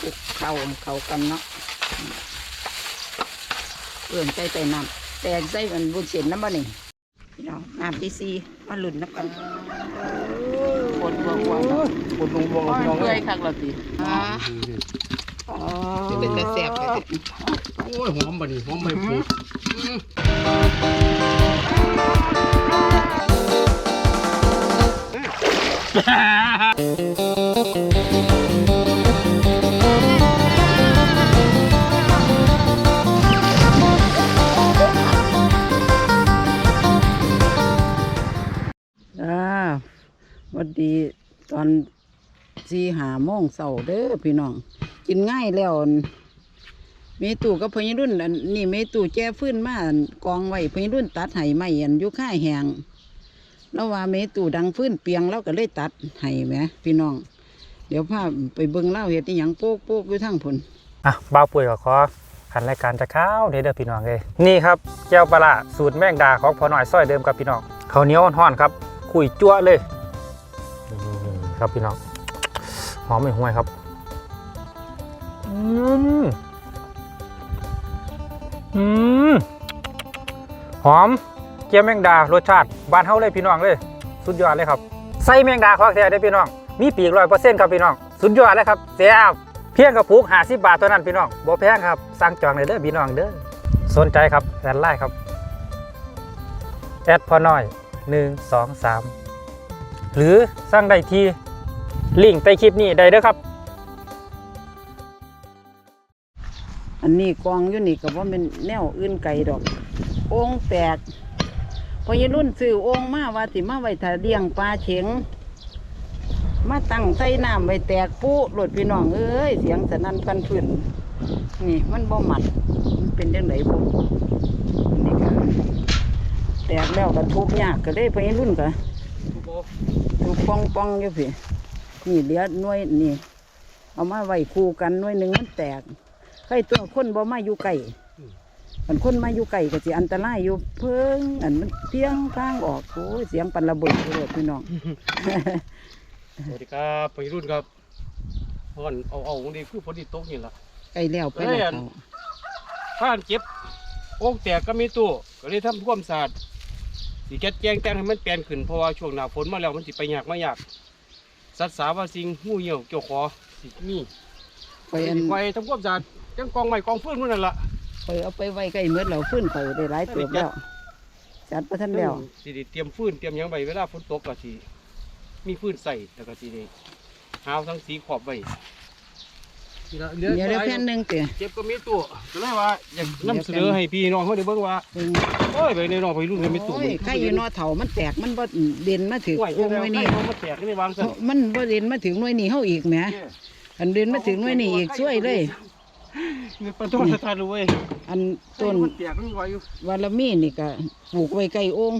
คลุกเข้าเข้ากันเนาะเอื่นใจใส่น้ำแตงใส่มันบุญเส้นน้ำบ่นี่พี่น้องน้ำที่ซีมาหลุนน้ำกันปวดหัวหัวเนาะปวดลงวงพี่น้องเลยยคักละสิอ๋อเป็นแต่แสบเลยโอ้ยหอมบ่นี่หอมใบผูดอ่ วันดีตอนสี่หาโมงเสาเด้อพี่น้อง กินง่ายแล้วเมตู่กับพญรุ่นอันนี่เมตู่แจ้ฟื้นมากองไว้พญรุ่นตัดไห้ไม้อันยุค่ายแหงแล้วว่าเมตู่ดังฟื้นเปียงแล้วก็เลยตัดไห้แหมพี่น้อง เดี๋ยวพาไปเบิ่งเล่าเห็ดอหยังโป๊กโป๊กอยู่ทั้งผลอะบ้าปุ๋ยก็ขอขันรายการจะข้าวเด้อพี่น้องเลยนี่ครับแก้วปลาสูตรแมงดาของพอหน่อยซอยเดิมครับพี่น้องเขาเหนียวห่อนครับคุยจั่วเลย ครับพี่น้องหอมไม่ห่วยครับอืมอืมหอมเจียวแมงดารสชาติบานเฮาเลยพี่น้องเลย สุดยอดเลยครับใส่แมงดาของแท้ได้พี่น้องมีปีกร้อยเปอร์เซ็นต์ครับพี่น้องสุดยอดเลยครับเสียบเพียงกระปุกหาสิบบาทเท่านั้นพี่น้องบ่แพงครับสั่งจองเลยเด้อพี่น้องเด้อสนใจครับแอดไลน์ครับแอดพอน้อย1 2 3หรือสั่งได้ที่ ลิงก์ใต้คลิปนี้ได้เด้อครับ อันนี้กองอยู่นี่ก็ว่าเป็นแนวอื่นไก่ดอกโอ่งแตกพอยรุ่นซื้อโอ่งมาว่าสิมาไว้ถ้าเลี้ยงปลาเฉงมาตั้งใส่น้ำไว้แตกปุ๊หลดพี่น้องเอ้ยเสียงสนั่นพันพื้นนี่มันบ่หมัดมันเป็นจังไดบุนี่ก็แตกแล้วก็ทุบยากก็เลยพอยรุ่นก็ทุบปองปองๆอยู่พี่ นี่เหลือหน่วยนี่ เอามาไว้คู่กันหน่วยหนึ่งมันแตกใครตัวคนบ่มาอยู่ไก่มันคนมาอยู่ไก่ก็สิอันตรายอยู่เพิ่งอันมันเพียงข้างออกโอ้ยเสียงปันระเบิดเลยพี่น้องสวัสดีครับไปรุ่นครับห่อนเอาเอาของดีคือฝนที่ตกนี่ล่ะไก่แล้วไปเอ้ยแล้วอันผ่านเจ็บโอ่งแตกก็มีตู้ก็เลยทำความสะอาดสีแก๊สแจงแตงให้มันแปลนขึ้นเพราะว่าช่วงหน้าฝนมาแล้วมันสิไปยากมายาก สัตว์สาว่าสิ่งงูเหี่ยวเกี่ยวคอสิมีไปอันไปทำความสะอาดจังกองไม้กองฟืนนู่นนั่นล่ะไปเอาไปไว้ใกล้เมื่อเราฟื้นไปได้หลายเติบแล้วจัดประทันแล้วสิได้เตรียมฟืนเตรียมหยังไว้เวลาฝนตกก็สิมีฟืนใส่แล้วก็สิได้หาวทั้งสีขอบไว้นี่ล่ะหลือ เดี๋ยวเดี๋ยวแผ่นหนึ่งเตี๋ยเจ็บก็มีตู้ก็เลยว่าอยากนำเสนอให้พี่น้องเขาได้เบิ่งว่าเป็นโอ้ยไปในน้องไปรุ่นกันมีตู้โอ้ยไข่อยู่นอเถามันแตกมันบ่เด่นมาถึงไหววงไว้ไว้นี่นี่เขามาแตกนี่วางซะมันบ่เด่นมาถึงหน่วยนี้เฮาอีกแหมอันเด่นมาถึงหน่วยนี้อีกช่วยเลยนี่ปะโทษสถานรู้เว้ยอันต้นมันแตกมันไหวอยู่วาลามีนี่ก็ปลูกไว้ใกล้โอ่ง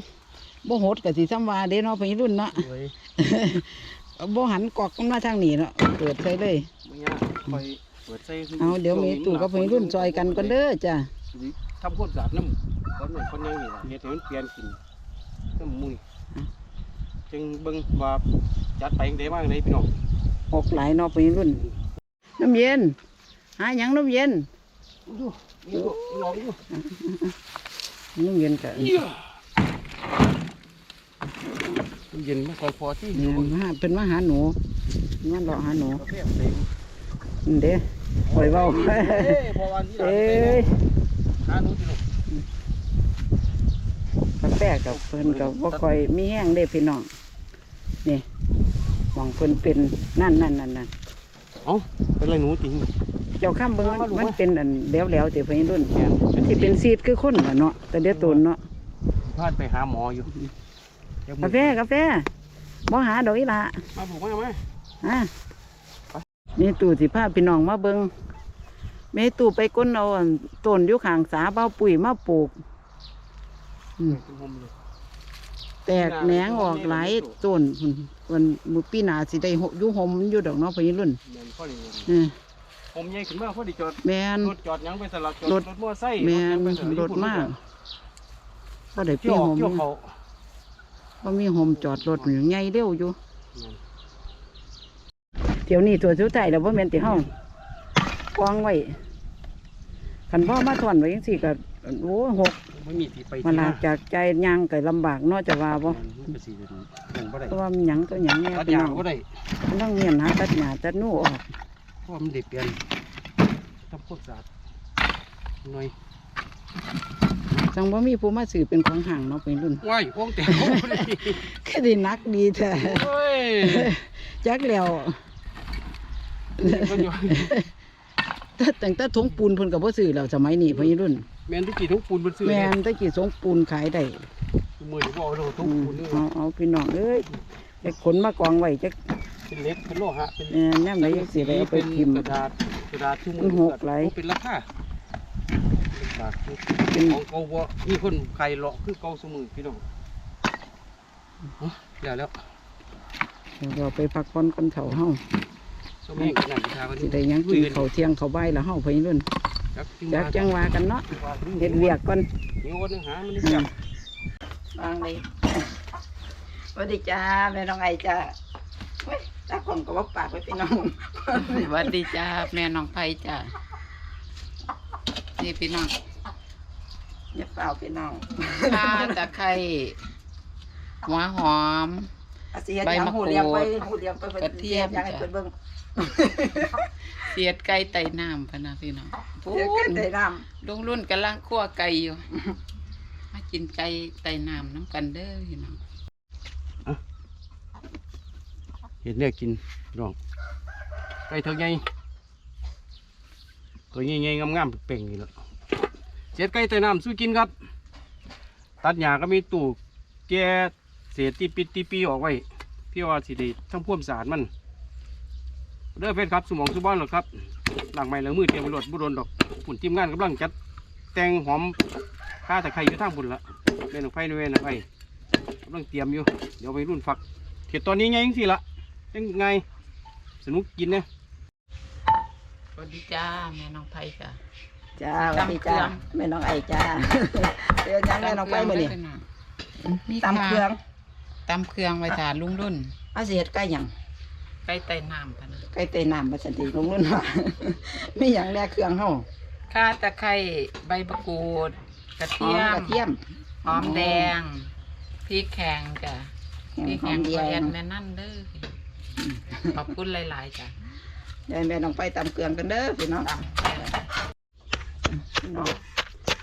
บ่หดก็สิซ้ำว่าเด้เนาะพี่รุ่นเนาะเว้ยบ่หันกอกมันมาทางนี้เนาะเปิดใส่เลยไม่ยาก คอยเปิดใส่เอาเดี๋ยวมีตู่กับพี่รุ่นซอยกันก่อนเด้อจ้ะทำความสะอาดน้ำคนนั้นคนยังนี่ล่ะเฮ็ดให้มันเปลี่ยนขึ้นน้ำมุยจึงเบิ่งว่าจัดไปจั่งใดบ้างเลยพี่น้องออกหลายเนาะพี่รุ่น น้ำเย็น หาหยังน้ำเย็นดูนี่ดูลองดูน้ำเย็นก็เหี้ยเย็นไม่ค่อยพอที่เนี่ยมาเป็นมาหาหนูมันรอหาหนูกาแฟ เต็มนี่เด้ปล่อยเว้าเอ้ยพอวันที่หลังเอ้เต็มยหาหนูที่ลูกกาแฟกับเพิ่นกับบ่ค่อยมีแห้งเด้พี่น้องนี่หมองเพิ่นเป็นนั่นนั่นนั่นนั่นเอ้าเป็นไรหนูจริงเจ้าข้ามเบิ่งมันมาลูกมันมาเป็นอันแล้วแล้วๆแต่พี่รุ่นมันสิเป็นซีดคือคนน่ะเนาะแต่เดี๋ยวตูนเนาะพาดไปหาหมออยู่เดี๋ยวมึกางแฟกาแฟบ่หาดอกอีหละมาผูกมาไหมฮะ นี่ตู่สิพาพี่น้องมาเบิงแม่ตู่ไปก้นเอาอันต้นอยู่ข้างสาเบ้าปุ๋ยมาปลูกอืมแตกแหนงออกหลายต้นพุ่นวันมื้อปีหน้าสิได้หอยู่ห่มอยู่ดอกเนาะพี่รุ่นแม่นพอดีเออผมใหญ่ขึ้นมาพอดีจอดแม่นรถจอดหยังไปสลับจอดรถรถมอไซค์แม่รถหยังนไปสลับรถมากก็ได้เกี่ปียวห่มเกี่ยวเขาก็มีห่มจอดรถอยู่ใหญ่เร็วอยู่ เดี๋ยวนี้ตัวสุดท้ายแล้วบ่แม่นติเฮากองไว้คันพ่อมาถอนไว้ยังสี่ก็โอ้หกไม่มีที่ไปมันลาจากใจย่างก็ลำบากเนอกจะว่าบ่มันก็สิเดินเดินบ่ได้เพราะว่ามันหยังก็หยังแน่ตัดพี่ยาน้องบ่ได้มันต้องเมียนหาตัดหญ้าตัดหนูออกเพราะว่ามันได้เปลี่ยนทำโคตรสะอาดหน่อยจังบ่มีผู้มาซื้อเป็นของห่างเนาะเป็นรุ่นว้ายโค้งแต่โค้งเลยก็ได้นักดีแท้โอ้ย จักแล้ว แต่แต่ตั้งแต่ทงปูนเพิ่นก็บ่ซื้อแล้วสมัยนี้พี่รุ่นแมนที่กี่ทุกปูนบนซื้อแม่นแตะกี้ทงปูนขายได้มือนี่บ่เอาเราทุกอืมปูนนี่เอาเอาพี่น้องเอ้ยไปขนมากองไว้จักเป็นเล็กเป็นโลหะเป็น แม่นแนมไหนจังสิได้เอาไปพิมพ์กระดาษกระดาษที่มันหกไหล เป็นราคาเป็นบาทเป็นของเก่าบ่มีคนใครเลาะคือเก่าสมอพี่น้องเอ้าแล้วแล้วเดี๋ยวเราไปพักผ่อนกันเถาเฮา สมัยกันนั่งทากันสิได้หยังกินข้าวเที่ยงข้าวบ่ายแล้วเฮาพี่รุ่นจักจึงจักจังว่าว่ากันเนาะเฮ็ดเวียกก่อนเดี๋ยววันหนึงหามันได้จับวางเลยสวัสดีจ้าแม่น้องไอจ้าเฮ้ยตาคนก็บอกปากไว้พี่น้องสวัสดีจ้าแม่น้องไผ่จ้านี่พี่น้องอย่าเปล่าพี่น้องข้าตะไคร้หัวหอมอาเสียใบยังมะกรูหูดเลี้ยงไปหูเลี้ยงไปกระเทียมอยากให้จ้ะ เพิ่นเบิ่งเสียดไก่ไต่น้ำพะนะพี่น้องพูเดี๋ยวกันนได้น้ลุงรุ่นกำลังคั่วไก่อยู่ มากินไก่ไต่น้ำน้ำกันเด้อพี่น้องเห็นเนี่ยกินน้องไก่เท่าไงตัวใหญ่ๆงามๆเป่งๆนี่แหละเจ็ดไก่ใต้น้ำสู้กินครับ ตัดหญ้าก็มีตู้แก่เศษตีปิดตีปีออกไว้พี่ว่าสิได้ทั้งพ่วมสารมัน เด้อเพื่อนครับสมองสุบอนหรอกครับหลังไม้หลังมือเตรียมรถบุรนดอกผุ่นทีมงานกำลังจัดแต่งหอมข้าตะไคร้อยู่ทางบุญละแม่นของไฟนี่แม่นของไฟกำลังเตรียมอยู่ เดี๋ยวไปรุ่นฝักเห็ดตอนนี้ไงยังสิละยังไงสนุกกินเนี่ยสวัสดีจ้าแม่น้องไผ่จ้าำจ้าสวัสดีจ้าตำเครื่องแม่น้องไอจ้าเดี๋ยวยังแม่น้องไปมื้อนี้พี่น้องมีตำเครื่องตำเครื่องไว้ทานลุงรุ่นอาสิเฮ็ดไก่หยัง ไก่ไต่น้ำพะนะไก่เตยน้ำบ่สันติลงนู่นว่ามีหยังแลเครื่องเฮาข้าตะไคร้ใบมะกรูดกระหอเทียมมกระเทียมหอมแดงพริกแข็งจ้ะพริกหอแข็มงแดก็แอนงแม่นั่นเด้อขอบคุณหลายๆจ้ะยายแม่น้องไปตำเครื่องกันเด้อพี่น้องตพี่น้อง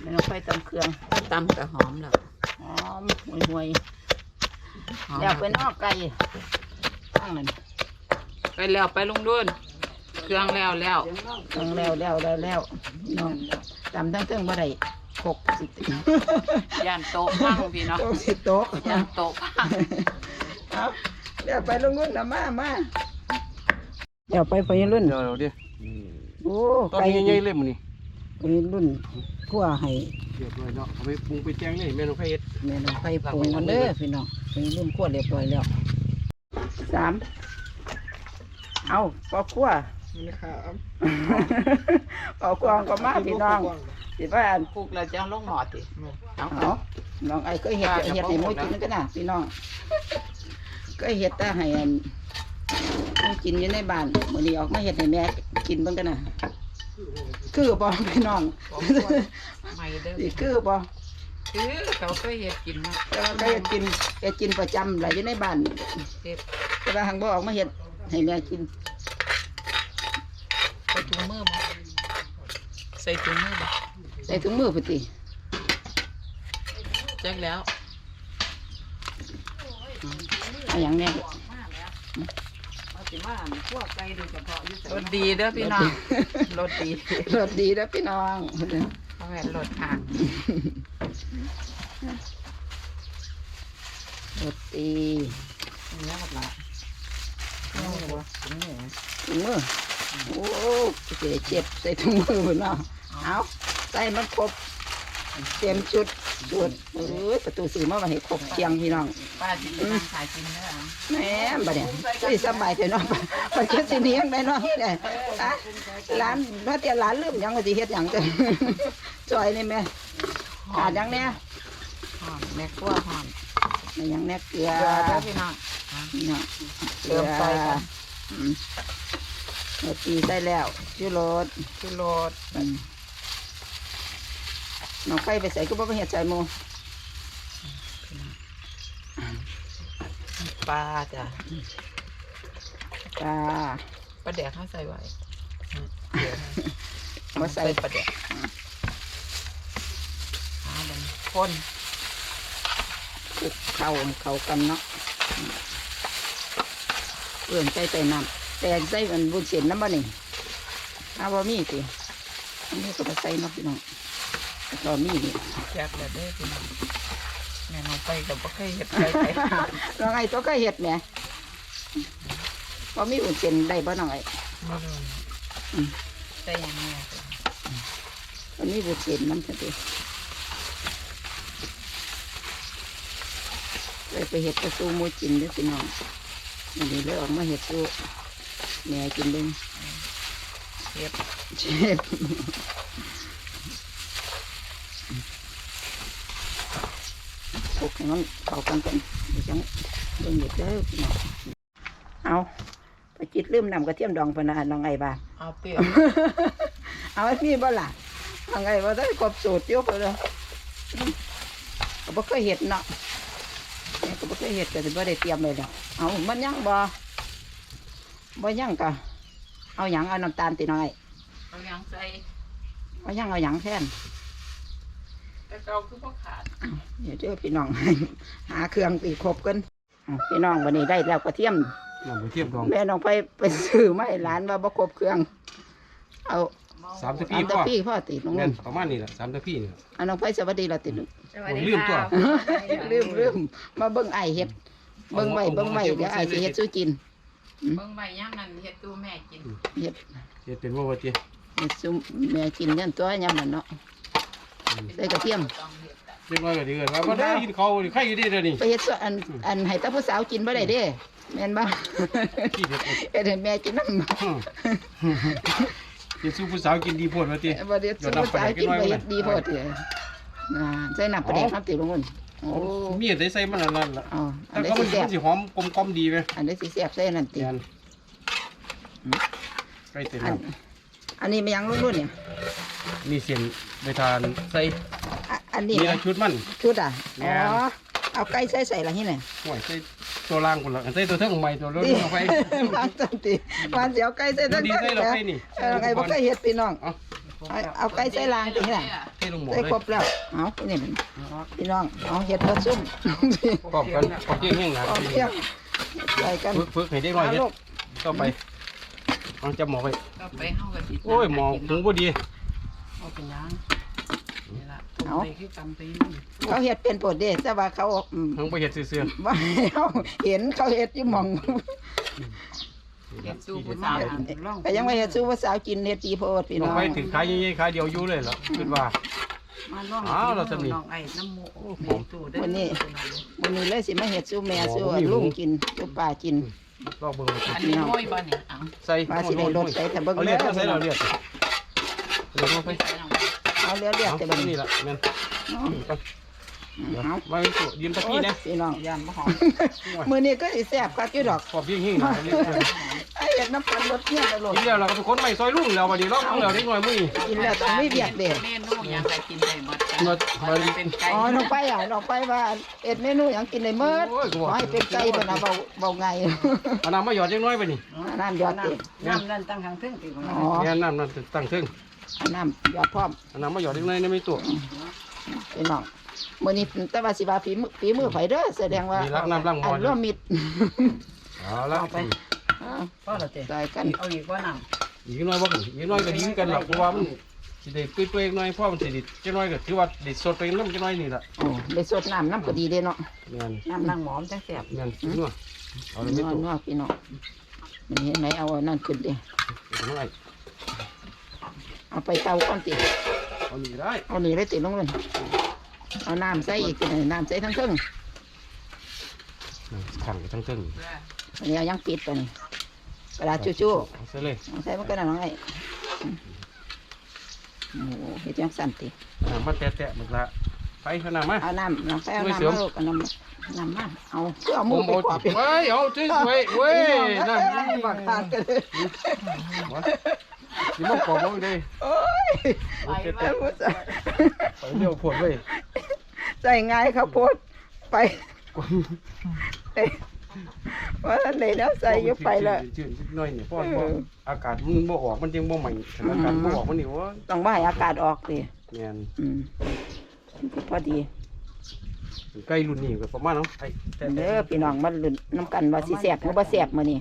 แม่น้องไปตำเครื่องำตำกับหอมแล้วหอมห่วยหอมๆแล้วไปนอกไก่ตั้งนั่น ไปแล้วไปลุงดุนเครื่องแล้วแล้วตั้งแล้วแล้วแล้วแล้วพี่น้องตำทั้งเทิงบ่ได้หกสิบย่านโต๊ะพังพี่เนาะโต๊ะสิโต๊ะย่านโต๊ะพังเอาเดี๋ยวไปลงรุ่นนะมามาเดี๋ยวไปพยรุ่นเดี๋ยวเดี๋ยวโอ้ตอนไก่นี้ใหญ่ๆเลยมันนี่พยรุ่นคั่วให้เรียบร้อยเนาะเอาไปปรุงไปแจ้งเลยแม่น้องไฟเฮ็ดแม่น้องไปปรุงกันเด้อพี่น้องพยรุ่นคั่วเรียบร้อยแล้วสาม เอาปอคั่วนี่ครับปอกวางก็มาพี่น้องสิว่าอันปลูกแล้วจะเอาลงหมอติเอาเอาน้องไอ้ก็เห็ดเห็ดให้หมูกินกันนะพี่น้องก็เห็ดแต่ให้อันหมูกินอยู่ในบ้านมื้อนี้ออกมาเห็ดให้แม่กินเบิ่งกันนะคือบ่พี่น้องไม่เด้อสิคือบ่คือเขาเคยเฮ็ดกินมาแต่ว่าก็เฮ็ดกินแกกินประจำหลายอยู่ในบ้านเฮ็ดแต่ว่าหังบ่ออกมาเฮ็ด ให้แม่กินใส่ถุงมือบ่ใส่ถุงมือบ่ใส่ถุงมือพุ่นติแจ็คแล้วเอาหยังแน่รถดีเด้อพี่น้องรถดีรสดีเด้อพี่น้องเพราะแม่นรถทางรสดีนี่ครับล่ะ ถุงมือ โอ้เจ็บเจ็บใส่ถุงมือเนาะเอาใส่มันครบ เตรียมชุดชุดเอ้ยประตูสีมาไว้ให้ครบเคียงพี่น้อง ป้าสิไปนั่งขายกินเด้อแหม่บัดเนี่ยสิสบายใจเนาะบัดเฮ็ดสิเลี้ยงได้เนาะเนี่ยอะร้านว่าแต่ร้านลืมหยังว่าสิเฮ็ดหยังจังจอยนี่แม่ขาดหยังแน่หอมแม่ครัวหอม ไม่หยังแน่เกลือเกลือเด้อพี่น้องนี่เนาะเติมไปกันอืมโรตีได้แล้วชูรสคือโลดอืมน้องไฟไปใส่ก็บ่ไปเฮ็ดใส่หมูปลาจ้ะจ้าปลาแดกเขาใส่ไว้มาใส่ปลาแดกหามันคน คลุกเข้าให้เข้ากันเนาะเอื่นใจใส่น้ำแตกใส่มันบุญเส้นน้ำบ่นี่อาบ่มีสิอันนี้ก็มาใส่เนาะพี่น้องแล้วก็มีนี่แจกแล้วเด้อพี่น้องแม่น้องไปก็บ่เคยเฮ็ดใส่ไปน้องไอ้ตัวก็เห็ดแหม่พอมีอุ่นเส้นได้บ่น้องไอ้ไม่รู้อืมใส่หยังเนี่ยมันมีอุ่นเส้นน้ำซะดิเลย ไปเห็ดกระซูหมูจินเด้วยพี่น้องอันนี้เลยออกมาเห็ดซูแหม่กินเด้งเฮ็ดเชฟคลุกให้มันเข้ากันกันเดี๋ยวจังเบิ่งเห็ดเด้อพี่น้องเอาไปจิตลืมนำกระเทียมดองพะนาน้องไอ้บ้าเอาเปรี้ยวเอาไอ้พี่บ่ล่ะทางไงว่าได้กบสูตรเดียวไปเลยก็บ่เคยเห็ดเนาะแม่ก็บ่เค ยเห็ดก็สิบ่ได้เตรียมเลยแล้วเอามันยังบ่บ่ยังก็เอาหยังเอาน้ำตาลติน้อยเอาหยังใส่เอาหยังเอาหยังแทนแต่เก่าคือบ่ขาดเดี๋ยวเจอพี่น้อง หาเครื่องตีครบกันเอาพี่น้องวันนี้ได้แล้วกระเทียมน้ำไปเทียบดองแม่น้องไปไปซื้อมาให้หลานว่าบ่ครบเครื่อง เอา สามตะตามพี่ตะพ่อพี่พ่อติดลงแม่นั่นนประมาณนี้แหละสามตะพี่นี่ล่ะ อันน้องไปสวัสดีละติดผมลืมตัวลืมลืมมาเบิ่งไอเฮ็ดเบิ่งไว้เบิ่งไว้เดี๋ยวไอสิเฮ็ดสู้กินเบิ่งใบย่างนั้นเฮ็ดตู้แม่กินเฮ็ดเฮ็ดเป็นว่าว่าติเฮ็ดสู้แม่กินยันตัวยามนั้นเนาะใส่กระเทียม ต้องเฮ็ดอะเล็กน้อยก็ดีเกินว่าบ่ได้กินข้าวนี่ใครอยู่ดีเดี๋ยวนี้ไปเฮ็ดสู้อันอันให้ตาผู้สาวกินบ่ได้เด้แม่นบ่ขี้เด็ดอดเฮ็ดให้แม่กินนำ อืมกินสู้ผู้สาวกินดีโพดว่าติบ่ได้สู้ผู้สาวกินไปเฮ็ดดีโพดเด้อน่าใส่น้ำปลาแดกน้ำติลงมันโอ้มีอะไรใส่มันอันนั้นล่ะเอาอัแต่นนี้ก็สิมันแซ่บมันสิหอมกลมกลอมดีไหมอันนี้สิแซ่บใส่นั่นติเตียนใกล้เต็มอันแล้วอันนี้มันยังรุ่นๆเนี่ยมีเสียนไปทานใส่อะอันนี้มีนะชุดมัน ชุดอะแม่อ๋นอ เอาไก่ใส่ใส่ละที่ไหนห่วยใส่ตัวล่างคนละใส่ตัวเทิงใหม่ตัวรถดิลงไปวางจังติวางเสียวไก่ใส่ตั้งดีแต่ใส่เราใส่นี่เออไงบ่เคยเฮ็ดพี่น้องเอาเอาเอาไก่ใส่ลางติที่ไหนใส่ลงหมอใส่เลยครบแล้วเอานี่มันพี่น้องเอาเฮ็ดเบิดซุ่มพร้อมกันพร้อมเที่ยงแห้งนะเอาเที่ยงใส่กันฝึกฝึกให้ได้หน่อยเอาเฮ็ดลูกต่อไปเอาจับหมอไปก็ไปเฮาก็สิโอ้ยหมอหูบ่ดีเอาเป็นหยัง นี่ล่ะเอา ไปคือตำตีนเขาเฮ็ดเป็นโปรดเด้แต่ว่าเขาอืมทั้งไปเฮ็ดซื่อว่าเขาเห็นเขาเฮ็ดอยู่หม่องๆเฮ็ดสู้ผู้สาวหันร่องก็ยังว่าเฮ็ดสู้ว่าสาวกินเฮ็ดดีโพดพี่ลน้งองไปถึงขายใหญ่ๆขายเดียวอยู่เลยเหรอคิดว่า มาร่องอ้าวเราจะมีน้องไอ้น้ำหมูโอ้โหแม่ตู้เด้อวันนี้วันนี้เลยสิมาเฮ็ดสู้แม่อ๋อสู้บ่มีหมูลุงกินสู้ป้ากินลอกเบิ่งอันนี้น้อยบ่เนี่ยเอังใส่ว่าสิได้ลดใส่แต่เบิ่งเอาเลือดมาใส่เราเลือดเลือดมาไปไปใส่น้อง เอาเลือดเลือดเอาแต่เบิ่งนี่ล่ะแม่นเอามาเป็นตัวยืนตะโอ้กี้ยนะพี่น้องย่านบ่หอมมื้อนี้ก็สิแซ่บคักอยู่ดอกขอบยิ่งหิ้งนะไอ้เฮ็ดน้ำปันรสเนี่ยตลอดกินแล้วเราก็เป็นคนใหม่ซอยลุ่งแล้ววันนี้เราเอาแล้วเด็กน้อยมื้อนี้กินแล้วต้องมีเวียกเด้เมนูหยังก็กินได้หมดจ้ะหมดมันเป็นไก่อ๋อน้องไปอะน้องไปว่าเอ็ดเมนูหยังกินได้หมดโอ้ยกูขบอกอให้เป็นไก่เพิ่นน่ะเว้าเว้าไงเอาน้ำมาหยอดเด็กน้อยไปนี่น้ำหยอดติน้ำนั่นตั้งทางทึ่งติบ่อ๋อเนี่ยน้ำนั่นตั้งซึ่ง น้ำหยอดพร้อมเอาน้ำมาหยอดเด็กน้อยในไม่ตัวพี่น้องมื้อนี้แต่ว่าสิว่าฝีมือฝีมือไผเด้อแสดงว่ามีรักน้ำล้างหมอัอนร่วมมิตรเอาละอ้าวพอแล้วติใส่กันเอาอีกว่าน้ำอีกน้อยบ่อีกน้อยก็ดีกันหรอกเพราะว่ามันสิได้เปื่อยๆน้อยเพราะมันสิได้จังน้อยก็ถือว่าได้สดไปน้ำจังน้อยนี่ล่ะโอ้ได้สดน้ำน้ำก็ดีเด้เนาะแม่นน้ำนางหมอมจังแซ่บแม่นนัวเอาเลยนัไม่วตัวนัวพี่น้องมันเห็นไหนเอาอันนั่นขึ้นดิน้อย เอาไปเตาก่อนติเอานี่ได้เอานี่เลยติลงเลยเอาน้ำใส่อีกทีหนึ่งน้ำใส่ทั้งเครื่องขังไปทั้งตึงอันนี้เอายังปิดไปนี่กระดาษชู่เอาใส่เลยๆเอาใส่มันก็น่าน้องไอ้โอ้โหเฮ็ดยังสั่นติอ่ามาแตะๆหมดละทไปขนาดมาเอาน้ำน้ำไปเอาไม่น้ำเสียวมาลูกเอาน้ำน้ำมาเอาเพื่อเอาโมมือไปโมขวาไปเว้ยเอาที่สวยเว้ยน้ำบักทานกันเลย นี่มันกรอบลงเลยโอ้ยไปไปหมดจ้ะเร็วปวดเว้ยใส่ง่ายครับโพดไปเอ้ยว่าท่านไหนแล้วใส่อยุไปละจืดๆหน่อยเนี่ยเพราะว่าเอออากาศมันบ่ออกมันยังบ่ใหม่ถ้าอากาศบ่ออกมันนี่ว่าต้องว่าให้อากาศออกดิแม่นอืมพอดีใกล้รุ่นนี้ก็ประมาณเนาะไอ้แต่เด้อพี่น้องมาลุ้นน้ำกันว่าสิแซ่บหรือบ่แซ่บมื้อนี้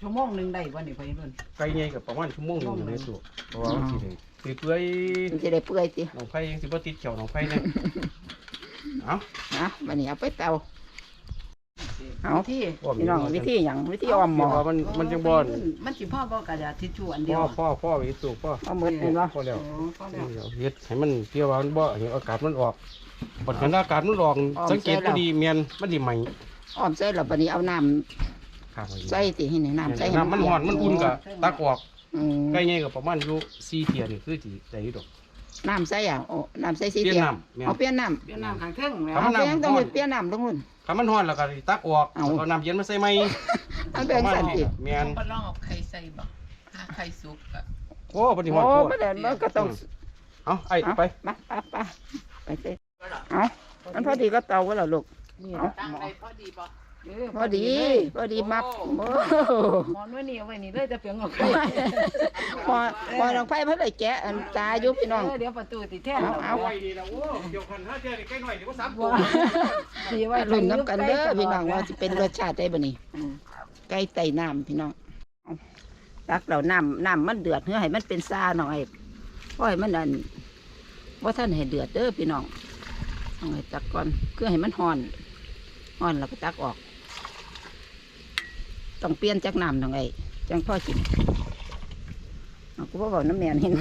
ชั่วโมงหนึ่งได้วันนี้ไปรุ่น ไกลใหญ่ก็ประมาณชั่วโมงหนึงอยู่ในตัวเพราะว่ามันสิได้เปื่อยมันจะได้เปื่อยสิๆน้องไผยังสิบ่ติดเขียวน้องไผเนี่ยเอ้า นะวันนี้เอาไปเตาเอาที่พี่น้องวิธีหยังวิธีออมหมอเดี๋ยวว่ามันมันจังบ่มันสิพ่อบอกกระดาษทิชชู่อันเดียพ่วอพ่อพ่อไว้ตัวพ่อเอาหมดเห็นบ่พอแล้ว โอ้พ่อแล้วเดี๋ยวเฮ็ดให้มันเปรี้ยวว่ามันบ่ให้อากาศมันออกบัดคันอากาศมันออกสังเกตบ่ดีแม่นมันสิใหม่ออมใส่แล้วบัดนี้เอาน้ำ ข้างไว้ใส่สิให้นี่น้ำใส่ให้น้ำมันร้อนมันอุ่นก็ตักออกอืมใกล้ใหญ่ก็ประมาณอยู่4เทียนี่คือสิได้อยู่ดอก น้ำใส่อะโอ้น้ำใส่สีเปลี่ยนเดียวน้ำแม่น เอาเปลี่ยนน้ำเวียดนามข้างเทิงแล้วครัเอาบเปลี่ยนต้องเปลี่ยนน้ำตรงนู้นคันมันร้อนแล้วก็สิตักออกเอาเอาน้ำเย็นมาใส่ใหม่มันแบ่งสันติแม่นบ่ลองเอาไข่ใส่บ่ถ้าไข่สุกอะโอ้ปฏิวัติโอ้โคตมันเดี๋ยวมันก็ต้อง เอาไอ้เอาไป มาไปไปไปใส่เอามันพอดีก็เตาก็แล้วลูกเอาตั้งได้พอดีบ่ พอดีพอดีมักโอ้หมอนไว้นี่เอาไว้นี่เลยจะเปลี่ยนออกไปพอพอน้องไผ่เพิ่นเลยแกะอันตาอยู่พี่น้องเออเดี๋ยวประตูติดแท่นเอาเอา ไว้ดีนะโอ้เดี๋ยวคันห้าเทียนี่ใกล้หน่อยเดี๋ยวก็ซับว่าดีไว้ลุ้นน้ำกันเด้อพี่น้องว่าสิเป็นรสชาติได้บ่นี่อืมไก่ไต่น้ำพี่น้องเอาตักเราน้ำน้ำมันเดือดเพื่อให้มันเป็นซาหน่อยเพราะให้มันอันว่าท่านให้เดือดเด้อพี่น้องเอาให้ตักก่อนเพื่อให้มันห่อนห่อนแล้วก็ตักออก ต้องเปลี่ยนจากน้ำหน่อยจังพ่อกินเอากูบ่บอกน้ำแมนเห็น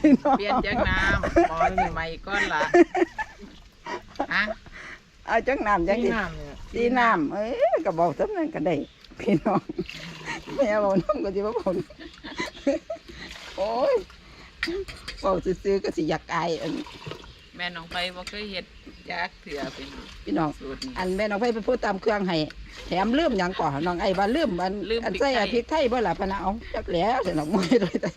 พี่น้องเปลี่ยนจากน้ำบ่นี่ใหม่ก่อนล่ะฮะเอาจากน้ำจังดิน้ำเนี่ยสีน้ำเอ้ยก็บอกสำนั้นก็ได้พี่น้องไม่เอาบอกน้ำก็จะบอกโอ้ยบอกซื้อๆก็สิอยากอายอัน แม่น้องไปบ่เคยเฮ็ดจักเถื่อเป็นพี่น้อง สูตรนี้อันแม่น้องไฟไปพูดตามเครื่องให้แถมลืมอย่างก่อนน้องไอ้ว่าลืมอันลืมอันพริกใส่ไทยอะพริกไทยบ่ล่ะพะนะเอาจักแหล้วแต่น้องไม่เลยแต่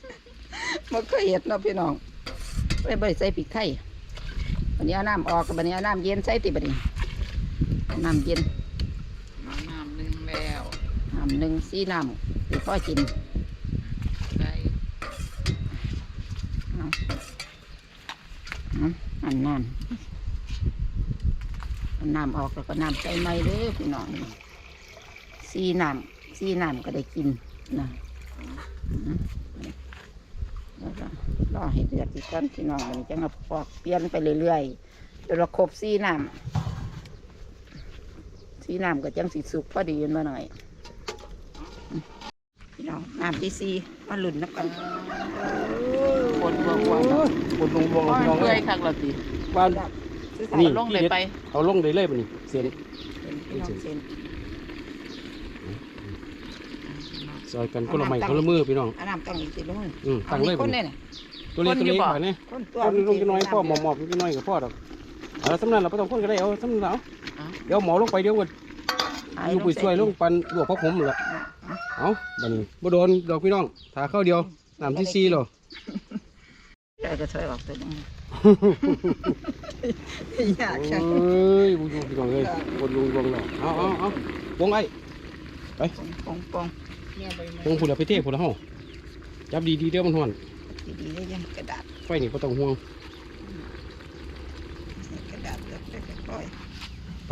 มันก็เห็ดเนาะพี่น้องไม่บ่ได้ใส่พริกไทยวันนี้เอาน้ำออกกับวันนี้เอาน้ำเย็นใส่ติบัดนี้เอาน้ำเย็นเอาน้ำหนึงแล้วน้ำหนึ่งสีน้ำคือพ่อกินใส่เอาเอันน้ำอาน้ำออกแล้วก็น้ำใส่ไม่เด้อพี่น้องสีน้ำสีน้ำก็ได้กินนะแล้วก็รอให้เดือดอีกก่อนพี่น้องมันจะมาปอกเปลี่ยนไปเรื่อยๆจนเราครบสีน้ำสีน้ำก็จังสีสุกพอดีมาหน่อยพี่น้องน้ำที่สีมาหลุ่นนับกัน คนบัวบัวคนลงวงอ๋อน้องเปื่เลอยยคักและติบ้านนี่ลงเลยไปเอาลงได้เลยบ่นี่เสียนพี่น้องเส้นซอยกันคนละไม้คนละมือพี่น้องอันน้ำตั้งอีกทีลงอืมตั้งเลยคบ่นนี่เนี่ยตัวเล็กตัวเล็กกว่านี่คนตัวคนลงจะน้อยพ่อหมอบหมอบจะน้อยกับพ่อดอกเอาสำนันเราไม่ต้องคนก็ได้เอาสำนันเอาเดี๋ยวหมอลงไปเดี๋ยวก็อยู่ไปช่วยลงปันลวกพระผมละเอาบัดนี้บ่โดนดอกพี่น้องถาเข้าเดียวน้ำที่ซีหรอ ได้ก็ช่วยออกตัวนึงอยากเอ้ใช่ยบุญพี่น้องเลยคนลุงวงเราเอาเอาเอาวงไอ้ปองปองวงผู้ละไปเทผู้ละห้องจับดีดีๆเดี๋ยวมันห่อนดีๆเลยยังกระดาษไฟนี่ก็ต้องห่วงกระดาษเล็กๆค่อยไป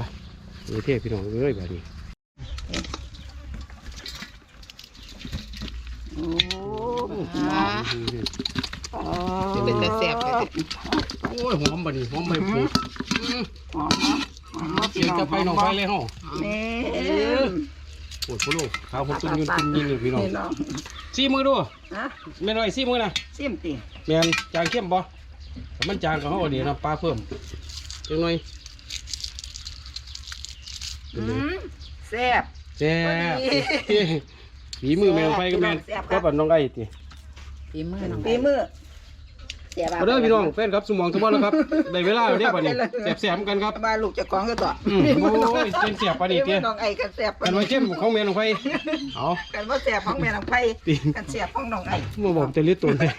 เทพี่น้องเอ้ยแบบนี้ โอ้อ่าสิเป็นแต่แซ่บเลยสิโอ้ยหอมบัดนี้หอมใบผูดหอมหอมเสียงจะไฟน้องไฟเลยห้องนี่โอ้ยพะโล้ขาวผมตุ้นยืนตุ้นยินเลยพี่น้องนี่น้องซีมือดูฮะแม่น้อยซีมือนะซิมติแม่นจางเข้มบ่ถ้ามันจางก็เขาเอาเดี๋ยวน้ำปลาเพิ่มจังหน่อยอืมแซ่บแซ่บพอดี ฝีมือแมวไฟก็แม่นแซ่บครัก็บปันน้องไอ้ติฝีมือน้องปีมือเสียบ้าเอาเด้อพี่น้องแฟนครับสมองสมบัติแล้วครับได้เวลาแล้วเด้อบัดนี้แสบๆกันครับบ้านลูกเจะกองก็ต่ออืมโอ้ยเป็นเสียบปานนี้เตี้ยน้องไอ้กันแสบกันไว้เข้มของแม่ลงไปเอากันว่าแสบของแม่น้องไผ่ตีนกันแสบของน้องไอ้มาบอกแต่ลิตรตัวเลย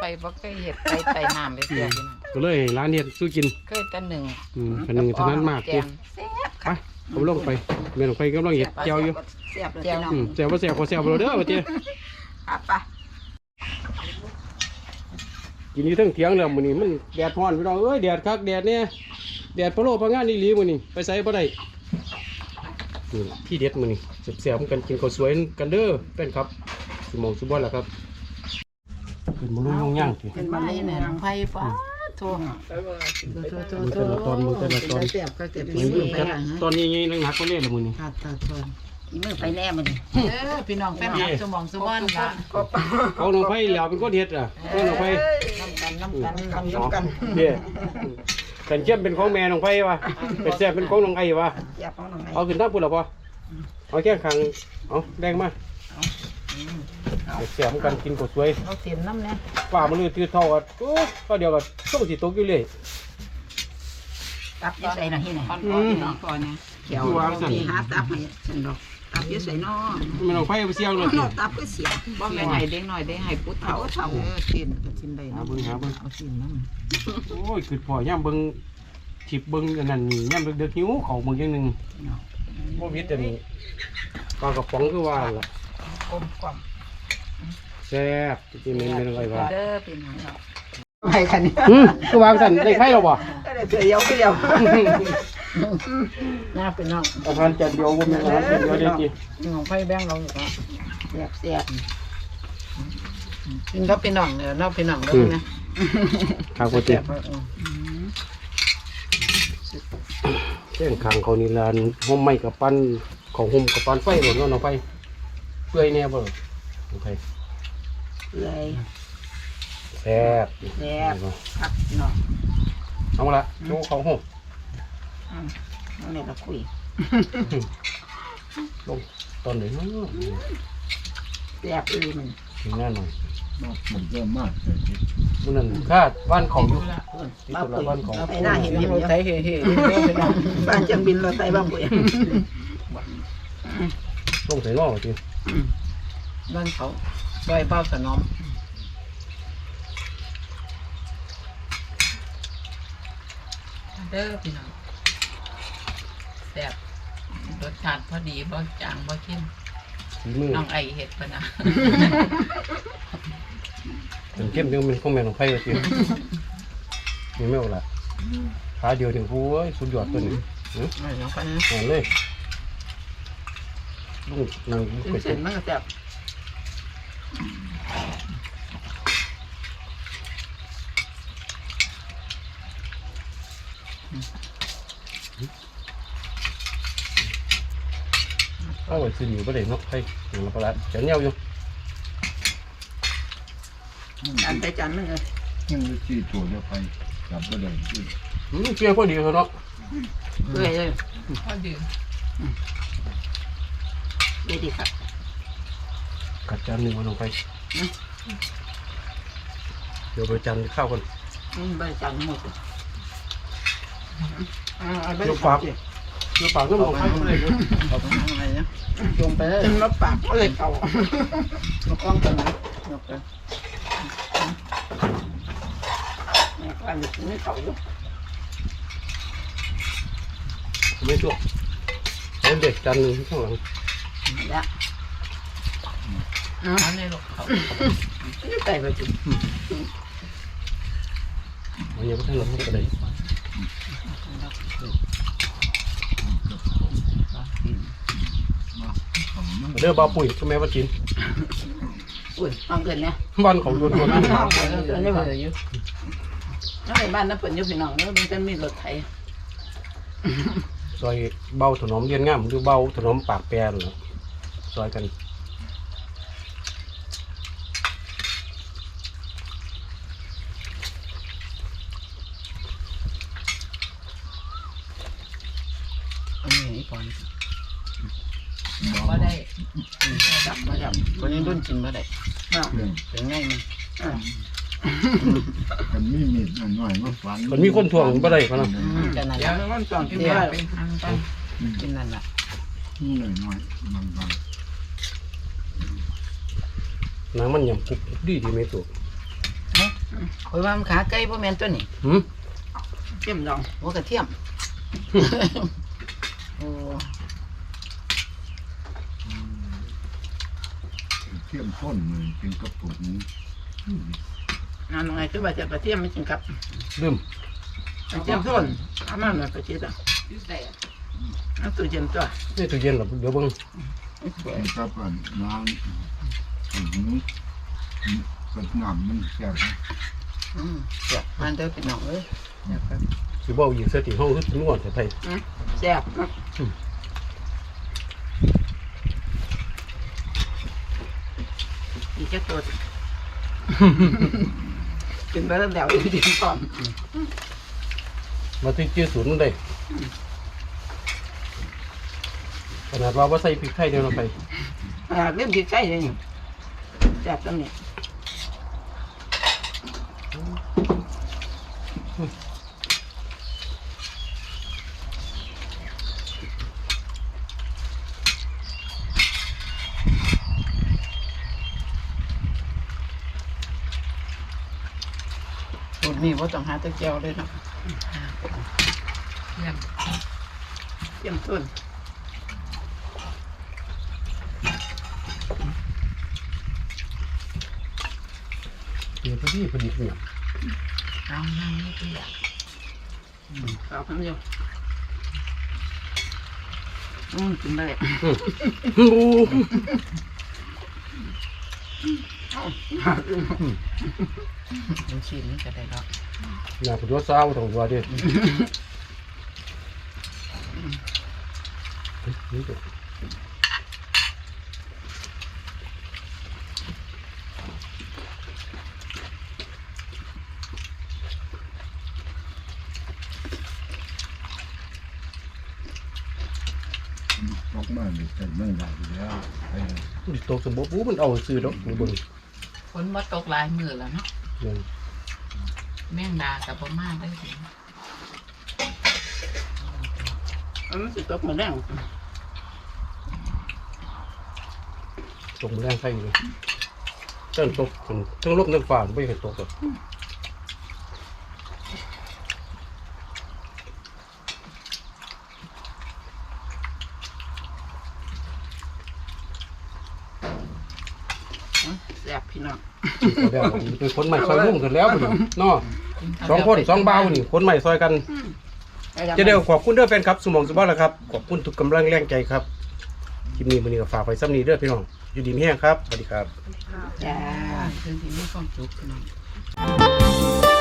ไปบ่เคยเฮ็ดไปไต่น้ำไปเสียพี่น้องก็เลยร้านเฮ็ดสู้กินเคยแต่หนึ่งอืมคันหนึงเท่านั้นมากแกเตี้ยงแสบไป ผมลงไปแม่ลงไปกำลังเฮ็ดเจียวอยู่แสบเลยพี่น้องอืมแซวบ่แซวก็แซวบ่เด้อว่าเตี้ยอะไปกินอยู่เทั้งเถียงแล้วมื้อนี้มันแดดร้อนพี่น้องเอ้ยแดดคักแดดเนี่ยแดดพะโล้พะงานอีหลีมื้อนี้ไปไสบ่ได้นี่ล่ะที่เด็ดมื้อนี้แซ่บๆกันกินข้าวสวยกันเด้อแฟนครับสมองสุบ่ล่ะครับขึ้นมาลุงย่างๆติเป็นมาเลยเนี่ยน้องไผ่ป้า โทรมือแต่ละตอนมือแต่ละตอนแสบก็แสบมือแต่ละตอนนี้ยังนักๆก็เล่นเลยมื้อนี้ขาดตาทอนอีมือไปแน่มันเออพี่น้องแฟนคลับสมองสมอนค่ะก็ปะเขาหนองไผ่แล้วเป็นคนเฮ็ดอะแม่หนองไผ่น้ำกันน้ำกันน้ำกันเด้กันเข้มเป็นของแม่หนองไผ่วะเป็นแซ่บเป็นของหนองไอ้วะแสบของน้องไอ้เอาขึ้นตั้งพุ่นหรอปะเอาแค่ขังเอาแดงมา แซ่บกันกินกดสวยเราเต็มน้ำเนี่ยฝ่ามันเลยตื้อเท่ากันโอ้ก็เดียวกันต้องสิตกอยู่เลยตับอยี่ใส่หน่อยที่ไหนก่อนก่อนพี่น้องก่อนเนี่ยเขียวที่หาตับให้ฉันดอกตับอยี่ใส่นอแม่หนองไผ่ไปเสี่ยงเลยนอตับก็เสียบ่แม่นให้เด็กน้อยได้ให้ปุ๊ดเฒ่าเฒ่าเออกินก็กินได้หาเนาะเบิ่งหาเบิ่งเอากินน้ำโอ้ยคือพอย่ำเบิ่งทิพเบิ่งอันนั้นนี่ย่ำเด็กๆหิวเขาเบิ่งอย่างหนึงบ่วิดอันนี้ปลากระป๋องคือว่าล่ะ กลมกล่อมแซ่บจริงๆมันเป็นอะไรวะเด้อพี่น้องไปคันนี้อืมคือวางสันได้ไข่แล้วบ่ก็ได้เดียวเดียวน่าเป็นน้องอาหารจานเดียวบ่แม่นอาหารจานเดียวได้กี่น้องไผ่แบ่งเราอยู่ก็แสบแสบกินก็เป็นน้องเนี่ยเนาะเป็นน้องเด้อนะ ข้าวโพดเตี้ยเออแจ้งข้างเขานี่ลานห่มไม้กับปั้นของห่มกับปั้นไฟบ่เนาะน้องไฟ เปื่อยแน่บ่น้องไฟเลยแซ่บแสบพักเนาะเอาละโชว์ของห่มนั่นแหละเราคุยลงตอนไหนเนาะแสบอีมันถึงหน้าหน่อยมันเยอะมากมื้อนั้นคาดบ้านของอยู่ที่ตลาดบ้านของไปหน้าเห็นเห็เห็นนรถไถเฮ้ๆเด้อพี่น้องบ้านจังบินเราใส่บ้างปุ๋ยลงใส่นอกจริง บ้านเขาซอยเป้าสนอมเด้อพี่น้องแซ่บรสชาติพอดีบ่จางบ่เข้มฝีมือน้องไอเห็ดปะนะเป็นเข้มเดียวมันของแม่ของไฟจริงนี่ไม่เอาละขาเดียวถึงผู้เอ้ยสุดยอดตัวนี้หือไม่น้องปะนะอ่านเลย ลุงนั่งถึงไปเสร็จมันก็แสบเอาไว้ซื้ออยู่ประเดี๋ยวเนาะให้หนึ่งละประหลาดจะเงี้ยวอยู่อันไปจันนึงเลยยังจะชี้ตัวจะไปจับก็ได้อืมเพียงพอดีเนาะเรื่อยเลย พอดี เรื่อยดีครับกัดจานหนึ่งมันลงไปเดี๋ยวไปจานข้าวคนอืมไปจันหมดเลยอ่าเอาไปยกปากยกปากน้ำของไฟก็เลยเนาะอะไรนะจงไปเลยจนรถปากก็เลยเก่าลูกกล้องตัวไหนยกไปแม่ก็อันนี้ไม่เก่าอยู่ไม่ชั่วเอาเด็กจานหนึ่งข้างหลัง แล้วเอาในลูกเขานี่ไก่ไปจุดอันนี้ก็ท่านเราก็ได้เด้อบ้าปุ๋ยทำไมว่ากินอุ้ยฟังเกินเนี่ยบ้านของโยนโยนบ้านเขาเกินเนี่แบบนั่นเป็นบ้านน้ำเปิ่นอยู่พี่น้องเนี่ยมันจะมีรถไถซอยเบาถนอมเรียนง่ามหรือเบาถนอมปากแปรนเนาะ ซอยกันอันนี้ก่อนบ่ได้จับมาจับคนนี้รุ่นกินบ่ได้อ่าเป็นไงมันอ่ามันมีมีดหน่อยๆมาฝังมันมีคนทวงบ่ได้พะนะจะนั่นเดี๋ยวมันต้องกินเดี๋ยวได้ไปทำกันกินนั่นน่ะนี่หน่อยๆบาง น้ำมันยำปุกดีดีไหมตัวโอ้ยว่ามันขาไก่บ่แม่นตัวนี้หืมเทียมดองหัวกระเทียม โอ้ๆเทียมข้นเลยเป็นกระปุกนี้นั่นไงคือว่าจะกระเทียมไม่จริงกับลืมกระเทียมส้นเอามาหน่อยกระเทียมอะเอาตู้เย็นตัวนี่ตู้เย็นหรอเดี๋ยวเบิ่งครับอันน้ำ อืมกระน้ำมันแซ่บนะอืมแซ่บมันเด้อพี่น้องเอ้ยสิบ่เอาอีกเสยติห้องคือถึงก่อนจะไปแซ่บเนาะอีกแค่ตัวกินไปแล้วเดี๋ยวดีก่อนมาที่เจียศูนย์นั่นได้ขนาดว่าว่าใส่พริกไทยเดียวเราไปอ่าเริ่มกินใกล้เลยนี่ แซ่บตรงนี้สูตรนี้ว่าต้องหาตะเกียวเลยเนาะเยี่ยมเตรียมต้นเดี๋ยวพอ ดีพอดีเนี่ยเอานั่งนี่ก็อยากเอาคำเดียวอืมกินได้โอ้เป็นชิ้นก็ได้แล้วยาปดหัวเศร้าต้องว่าดินี่ตัว อกมาเลยแต่ไม่ได้อยู่แล้วไอ้ตัวสมบูรณ์มันเอาซื้อดอกนี่เบิ่งฝนมาตกหลายมือแล้วเนาะนั่นแม่งดากับประมาได้ถึงอันนั้นสิตกมาแรงตกมาแรงใส่เลยเต้นตกทั้งลบทั้งฝ่าไม่เคยตกหรอก แซ่บพี่น้อง เอา แล้วเป็นคนใหม่ซอยรุ่มกันแล้วบ่นี่เนาะสองคนสองเบาวนี่คนใหม่ซอยกันจะเดียวขอบคุณเด้อแฟนครับสมองสุบอลแล้วครับขอบคุณทุกกำลังแรงใจครับคลิปนี้มันนี้ก็ฝากไปซ้ำนี้เด้อพี่น้องอยู่ดีมีแห้งครับสวัสดีครับ จ้า คือที่มีความสุขพี่น้อง